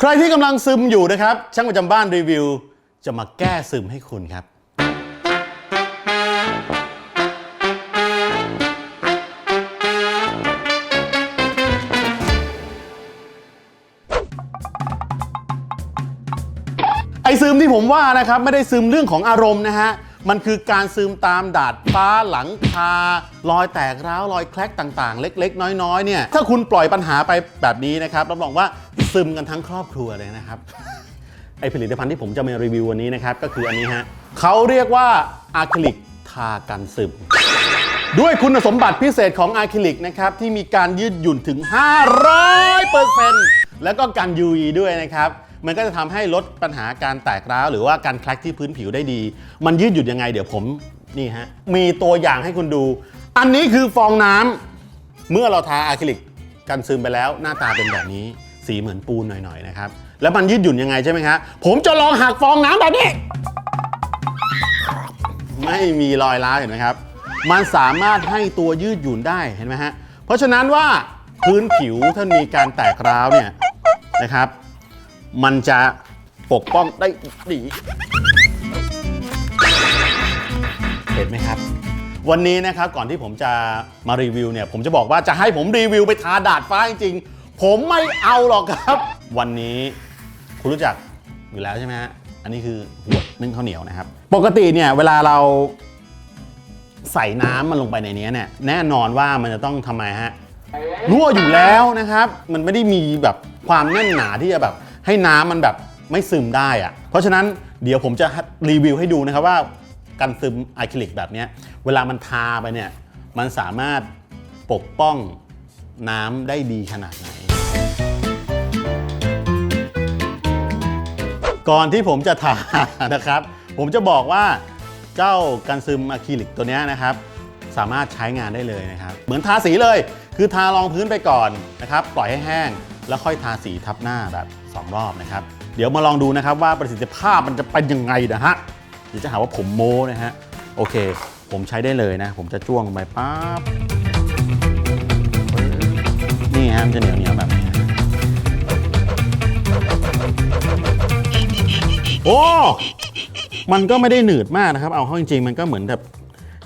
ใครที่กำลังซึมอยู่นะครับ ช่างประจำบ้านรีวิว จะมาแก้ซึมให้คุณครับ ไอซึมที่ผมว่านะครับ ไม่ได้ซึมเรื่องของอารมณ์นะฮะ มันคือการซึมตามดาดฟ้าหลังคารอยแตกร้าวรอยแคลกต่างๆ เล็ก ๆ น้อยๆเนี่ยถ้าคุณปล่อยปัญหาไปแบบนี้นะครับรับรองว่าซึมกันทั้งครอบครัวเลยนะครับไอผลิตภัณฑ์ที่ผมจะมารีวิววันนี้นะครับก็คืออันนี้ฮะเขาเรียกว่าอะคริลิกทากันซึม ด้วยคุณสมบัติพิเศษของอะคริลิกนะครับที่มีการยืดหยุ่นถึง 500%แล้วก็กัน UV ด้วยนะครับ มันก็จะทำให้ลดปัญหาการแตกร้าวหรือว่าการแคลกที่พื้นผิวได้ดี มันยืดหยุ่นยังไงเดี๋ยวผมนี่ฮะมีตัวอย่างให้คุณดู อันนี้คือฟองน้ำเมื่อเราทาอะคริลิกกันซึมไปแล้วหน้าตาเป็นแบบนี้สีเหมือนปูนหน่อยๆนะครับแล้วมันยืดหยุ่นยังไงใช่ไหมครับผมจะลองหักฟองน้ำแบบนี้ไม่มีรอยร้าวเห็นไหมครับ มันสามารถให้ตัวยืดหยุ่นได้เห็นไหมฮะเพราะฉะนั้นว่าพื้นผิวถ้ามีการแตกร้าวเนี่ยนะครับ มันจะปกป้องได้ดีเห็นไหมครับ วันนี้นะครับก่อนที่ผมจะมารีวิวเนี่ย ผมจะบอกว่าจะให้ผมรีวิวไปทาดาดฟ้าจริงๆ ผมไม่เอาหรอกครับ วันนี้คุณรู้จักอยู่แล้วใช่ไหมฮะอันนี้คือหัวดนึ่งข้าวเหนียวนะครับ ปกติเนี่ยเวลาเราใส่น้ำมันลงไปในนี้เนี่ยแน่นอนว่ามันจะต้องทำไมฮะรั่วอยู่แล้วนะครับ มันไม่ได้มีแบบความแน่นหนาที่จะแบบ ให้น้ำมันแบบไม่ซึมได้อะเพราะฉะนั้นเดี๋ยวผมจะรีวิวให้ดูนะครับว่าการซึมอะคริลิกแบบนี้เวลามันทาไปเนี่ยมันสามารถปกป้องน้ำได้ดีขนาดไหน ก่อนที่ผมจะทานะครับ ผมจะบอกว่าเจ้ากันซึมอะคริลิกตัวนี้นะครับ สามารถใช้งานได้เลยนะครับ เหมือนทาสีเลย คือทารองพื้นไปก่อนนะครับ ปล่อยให้แห้ง แล้วค่อยทาสีทับหน้าแบบ 2 รอบนะครับ เดี๋ยวมาลองดูนะครับว่าประสิทธิภาพมันจะเป็นยังไงนะฮะเดี๋ยวจะหาว่าผมโม้นะฮะโอเค ผมใช้ได้เลยนะ ผมจะจ้วงลงไปปั๊บนี่ฮะมันจะเหนียวเหนียวแบบนี้โอ้มันก็ไม่ได้หนืดมากนะครับ เอาเข้าจริงๆ มันก็เหมือนแบบ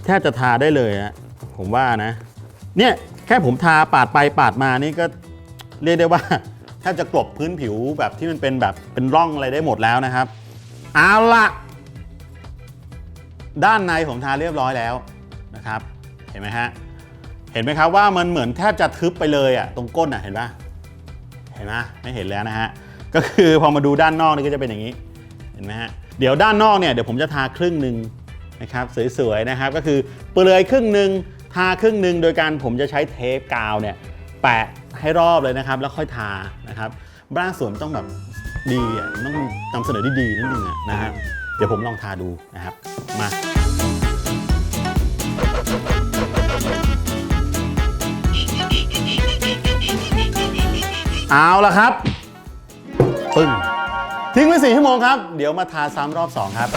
แทบจะทาได้เลยอะผมว่านะ เนี่ยแค่ผมทาปาดไปปาดมานี่ก็ เรียกได้ว่าแทบจะกลบพื้นผิวแบบที่มันเป็นแบบเป็นร่องอะไรได้หมดแล้วนะครับเอาละด้านในผมทาเรียบร้อยแล้วนะครับ เห็นไหมฮะเห็นไหมครับว่ามันเหมือนแทบจะทึบไปเลยอะตรงก้นอะเห็นปะเห็นไหมไม่เห็นแล้วนะฮะก็คือพอมาดูด้านนอกนี่ก็จะเป็นอย่างนี้เห็นไหมฮะเดี๋ยวด้านนอกเนี่ยเดี๋ยวผมจะทาครึ่งหนึ่งนะครับสวยๆนะครับก็คือเปลือยครึ่งหนึ่งทาครึ่งหนึ่งโดยการผมจะใช้เทปกาวเนี่ย แปะให้รอบเลยนะครับ แล้วค่อยทานะครับบ้านสวนต้องแบบดีอะต้องนำเสนอที่ดีนิดนึงอะนะฮะเดี๋ยวผมลองทาดูนะครับมาเอาละครับปึ้งทิ้งไว้สี่ชั่วโมงครับ เดี๋ยวมาทาซ้ำรอบ 2 ครับ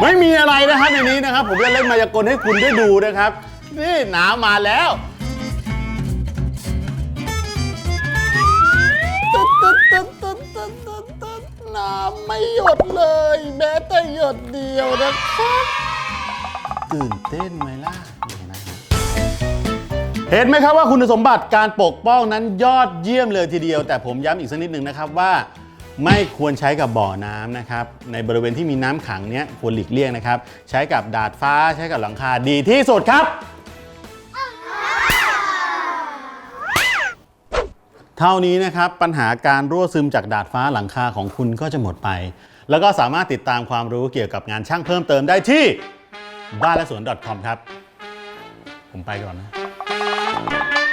ไม่มีอะไรนะครับในนี้นะครับ ผมจะเล่นมายากลให้คุณได้ดูนะครับ นี่หนาวมาแล้วตึ๊ดตึ๊ดตึ๊ดตึ๊ดตึ๊ดตึ๊ดตึ๊ดน้ำไม่หยดเลยแม้แต่หยดเดียวนะครับ ตื่นเต้นไหมล่ะ เห็นไหมครับว่าคุณสมบัติการปกป้องนั้นยอดเยี่ยมเลยทีเดียว แต่ผมย้ำอีกสักนิดหนึ่งนะครับว่า ไม่ควรใช้กับบ่อน้ำนะครับในบริเวณที่มีน้ำขังเนี้ยควรหลีกเลี่ยงนะครับ ใช้กับดาดฟ้าใช้กับหลังคาดีที่สุดครับ เท่านี้นะครับปัญหาการรั่วซึมจากดาดฟ้าหลังคาของคุณก็จะหมดไป แล้วก็สามารถติดตามความรู้เกี่ยวกับงานช่างเพิ่มเติมได้ที่บ้านและสวน .com ครับ ผมไปก่อนนะ Bye.